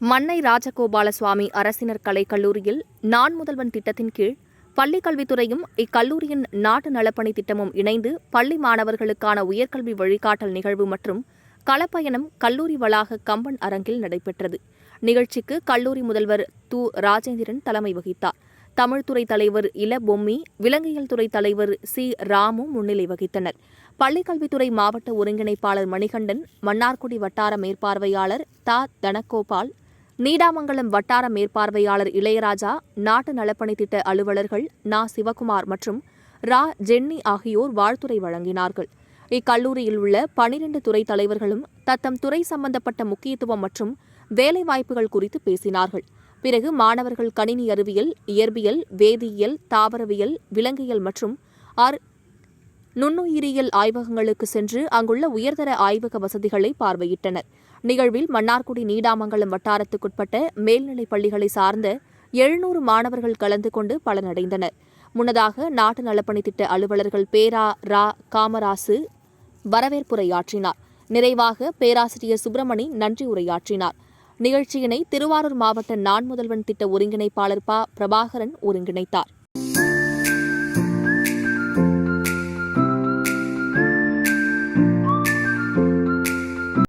மன்னை ராஜகோபால சுவாமி அரசினர் கலைக்கல்லூரியில் நான் முதல்வன் திட்டத்தின் கீழ் பள்ளிக்கல்வித்துறையும் இக்கல்லூரியின் நாட்டு நலப்பணி திட்டமும் இணைந்து பள்ளி மாணவர்களுக்கான உயர்கல்வி வழிகாட்டல் நிகழ்வு மற்றும் களப்பயணம் கல்லூரி வளாக கம்பன் அரங்கில் நடைபெற்றது. நிகழ்ச்சிக்கு கல்லூரி முதல்வர் து. ராஜேந்திரன் தலைமை வகித்தார். தமிழ்துறை தலைவர் இல. பொம்மி விலங்கியல் துறை தலைவர் சி. ராமு முன்னிலை வகித்தனர். பள்ளிக்கல்வித்துறை மாவட்ட ஒருங்கிணைப்பாளர் மணிகண்டன் மன்னார்குடி வட்டார மேற்பார்வையாளர் தா. தனகோபால் நீடாமங்கலம் வட்டார மேற்பார்வையாளர் இளையராஜா நாட்டு நலப்பணி திட்ட அலுவலர்கள் நா. சிவகுமார் மற்றும் ரா. ஜென்னி ஆகியோர் வாழ்த்துரை வழங்கினார்கள். இக்கல்லூரியில் உள்ள பனிரெண்டு துறை தலைவர்களும் தத்தம் துறை சம்பந்தப்பட்ட முக்கியத்துவம் மற்றும் வேலைவாய்ப்புகள் குறித்து பேசினார்கள். பிறகு மாணவர்கள் கணினி அறிவியல் இயற்பியல் வேதியியல் தாவரவியல் விலங்கியல் மற்றும் ஆர் நுண்ணுயிரியல் ஆய்வகங்களுக்கு சென்று அங்குள்ள உயர்தர ஆய்வக வசதிகளை பார்வையிட்டனர். நிகழ்வில் மன்னார்குடி நீடாமங்கலம் வட்டாரத்துக்குட்பட்ட மேல்நிலைப் பள்ளிகளை சார்ந்த எழுநூறு மாணவர்கள் கலந்து கொண்டு பலனடைந்தனர். முன்னதாக நாட்டு நலப்பணி திட்ட அலுவலர்கள் பேரா ரா காமராசு வரவேற்புரையாற்றினார். நிறைவாக பேராசிரியர் சுப்பிரமணி நன்றி உரையாற்றினார். நிகழ்ச்சியினை திருவாரூர் மாவட்ட நான் முதல்வன் திட்ட ஒருங்கிணைப்பாளர் ப. பிரபாகரன் ஒருங்கிணைத்தார்.